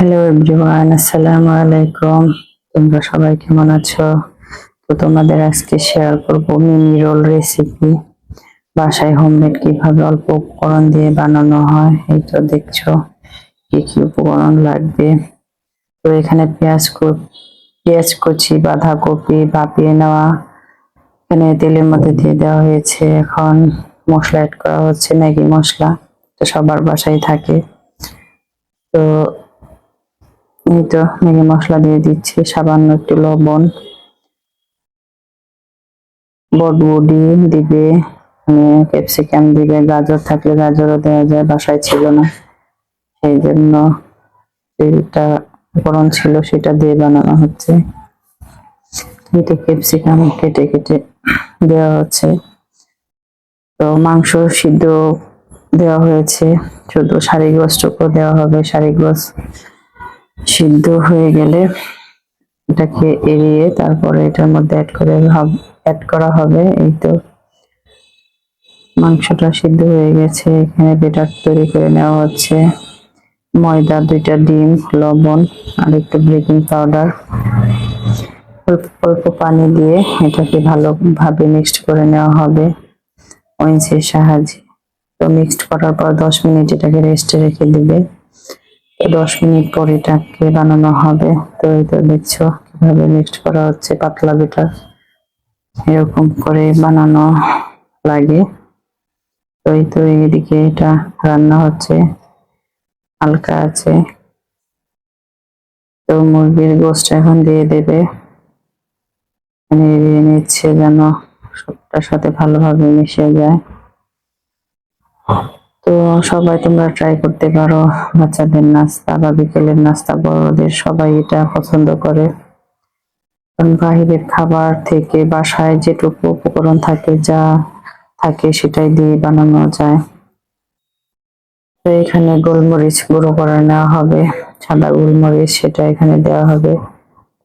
Hello everyone আসসালামু আলাইকুম তোমরা সবাই কেমন আছো? তো তোমাদের আজকে শেয়ার করব মিনি রোল রেসিপি বাসায় হোমমেড কীভাবে অল্প উপকরণ দিয়ে বানানো হয়, এই তো দেখছ কি কি উপকরণ লাগবে। তো এখানে পেঁয়াজ পেঁয়াজ কুচি, বাঁধাকপি ভাপিয়ে নেওয়া। এখানে তেলের মধ্যে দিয়ে দেওয়া হয়েছে এখন মশলা অ্যাড করা হচ্ছে, ম্যাগি মশলা। তো সবার বাসায় থাকে। তো এই তো ম্যাগি মশলা দিয়ে দিচ্ছি, সামান্য একটু লবণ। বটবুডি দিবে ক্যাপসিকাম দিবে, গাজর থাকলে গাজরও দেওয়া যায়, বাসায় ছিল না। সেই জন্য যেটা উপকরণ ছিল সেটা দিয়ে বানানো হচ্ছে। কেটে ক্যাপসিকাম কেটে কেটে দেওয়া হচ্ছে। তো মাংস সিদ্ধ দেওয়া হয়েছে, শুধু শাড়ি গোস্তটুকু দেওয়া হবে শাড়ি সিদ্ধ হয়ে গেলে এটাকে এড়িয়ে তারপরে এটার মধ্যে অ্যাড করে অ্যাড করা হবে। এই তো মাংসটা সিদ্ধ হয়ে গেছে। এখানে বেটার তৈরি করে নেওয়া হচ্ছে। ময়দা, দুইটা ডিম, লবণ, আর একটু বেকিং পাউডার অল্প অল্প পানি দিয়ে এটাকে ভালোভাবে মিক্সড করে নেওয়া হবে। ওয়েন্সের সাহায্যে। তো মিক্সড করার পর দশ মিনিট এটাকে রেস্টে রেখে দিবে। দশ মিনিট পর এটাকে বানানো হবে। তো এই তো দেখছ কীভাবে মিক্সড করা হচ্ছে পাতলা বেটার এরকম করে বানানো লাগে। তো এই তো এদিকে এটা রান্না হচ্ছে। হালকা আছে। তো মুরগির গোস্ত এখন দিয়ে দেবে। নেড়িয়ে নিচ্ছে যেন সবটার সাথে ভালোভাবে মিশে যায়। তো সবাই তোমরা ট্রাই করতে পারো, বাচ্চাদের নাস্তা বা বিকেলের নাস্তা, বড়দের সবাই এটা পছন্দ করে। কারণ বাহিরের খাবার থেকে বাসায় যেটুকু উপকরণ থাকে, যা থাকে সেটাই দিয়ে বানানো যায়। তো এখানে গোলমরিচ গুঁড়ো করে নেওয়া হবে, সাদা গোলমরিচ সেটা এখানে দেওয়া হবে।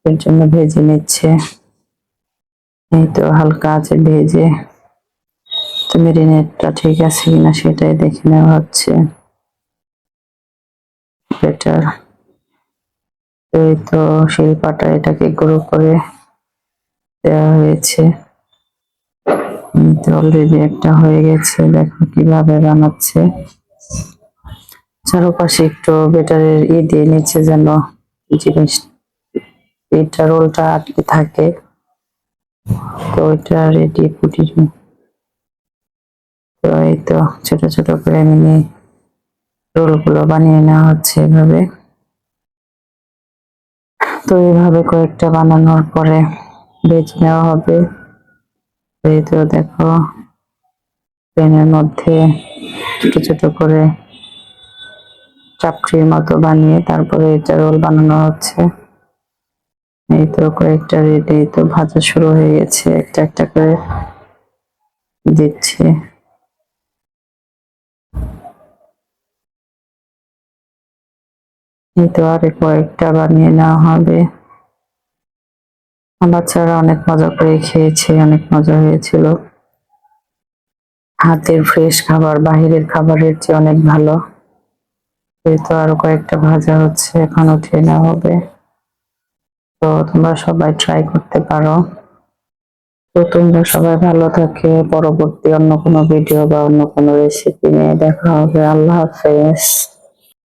এর জন্য ভেজে নিচ্ছে। এই তো হালকা আছে ভেজে তো মেরিনেটটা ঠিক আছে কিনা সেটাই দেখে নেওয়া হচ্ছে। বেটার এই তো শিলপাটা এটাকে গুঁড়ো করে দেওয়া হয়েছে। অলরেডি একটা হয়ে গেছে। দেখো কীভাবে বানাচ্ছে। চারপাশে একটু বেটারের ই দিয়ে নিচ্ছে যেন জিনিস এটা রোলটা আটকে থাকে। তো ওইটা রেডি পুটি তো এই তো ছোট ছোট করে মিনি রোলগুলো বানিয়ে নেওয়া হচ্ছে এভাবে। তো এইভাবে কয়েকটা বানানোর পরে বেছে নেওয়া হবে। এই তো দেখো, প্যানের মধ্যে ছোট ছোট করে চাপটির মতো বানিয়ে তারপরে এটা রোল বানানো হচ্ছে। এই তো কয়েকটা রেডি তো ভাজা শুরু হয়ে গেছে। একটা একটা করে দিচ্ছে। এই তো আরে কয়েকটা বানিয়ে নেওয়া হবে। বাচ্চারা অনেক মজা করে খেয়েছে, অনেক মজা হয়েছিল। হাতের ফ্রেশ খাবার, বাহিরের খাবারের চেয়ে অনেক ভালো। এই তো আরও কয়েকটা ভাজা হচ্ছে, এখন উঠিয়ে নেওয়া হবে। তো তোমরা সবাই ট্রাই করতে পারো। তো তোমরা সবাই ভালো থাকে, পরবর্তী অন্য কোনো ভিডিও বা অন্য কোনো রেসিপি নিয়ে দেখা হবে। আল্লাহ হাফেজ।